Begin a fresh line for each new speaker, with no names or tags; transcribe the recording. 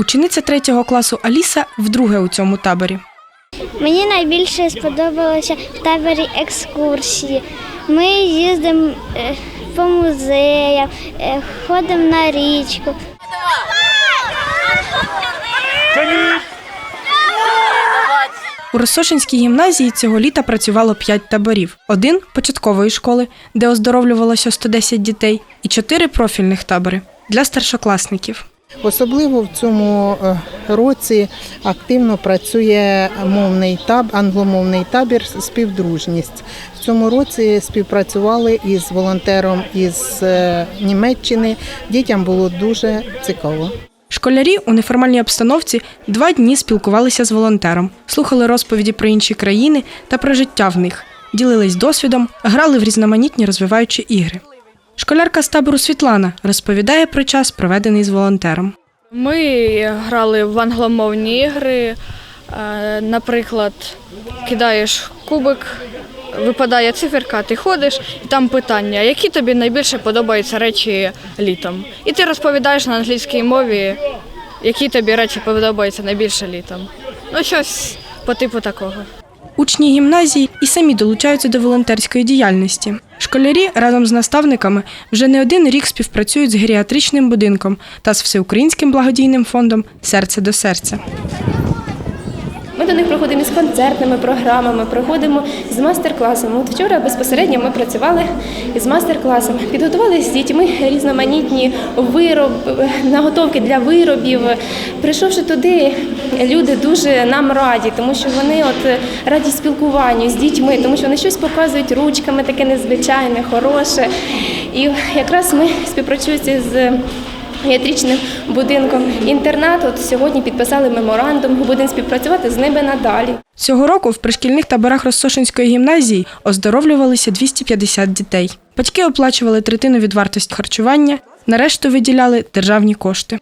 Учениця третього класу Аліса вдруге у цьому таборі.
Мені найбільше сподобалося в таборі екскурсії. Ми їздимо е, по музеям, е, ходимо на річку.
У Росошинській гімназії цього літа працювало п'ять таборів: один початкової школи, де оздоровлювалося 110 дітей, і чотири профільних табори для старшокласників.
Особливо в цьому е, році активно працює мовний таб, англомовний табір співдружність. В цьому році співпрацювали із волонтером із е, Німеччини. Дітям було дуже цікаво.
Школярі у неформальній обстановці два дні спілкувалися з волонтером, слухали розповіді про інші країни та про життя в них, ділились досвідом, грали в різноманітні розвиваючі ігри. Школярка з табору Світлана розповідає про час, проведений з волонтером.
Ми грали в англомовні ігри. Е, Наприклад, кидаєш кубик, випадає циферка, ти ходиш, і там питання, які тобі найбільше подобаються речі літом. І ти розповідаєш на англійській мові, які тобі речі подобаються найбільше літом. Ну, щось по типу такого.
Учні гімназії і самі долучаються до волонтерської діяльності. Школярі разом з наставниками вже не один рік співпрацюють з геріатричним будинком та з всеукраїнським благодійним фондом Серце до серця.
Ми до них приходимо із концертними програмами, приходимо з майстер-класами. От вчора безпосередньо ми працювали із майстер-класом, підготували з дітьми різноманітні вироб, наготовки для виробів. Прийшовши туди, люди дуже нам раді, тому що вони от раді спілкуванню з дітьми, тому що вони щось показують ручками, таке незвичайне, хороше. І якраз ми співпрацюючи з Геатричним будинком інтернат. От сьогодні підписали меморандум. Будемо співпрацювати з ними надалі.
Цього року в пришкільних таборах Розсошинської гімназії оздоровлювалися 250 дітей. Батьки оплачували третину від вартості харчування, на решту виділяли державні кошти.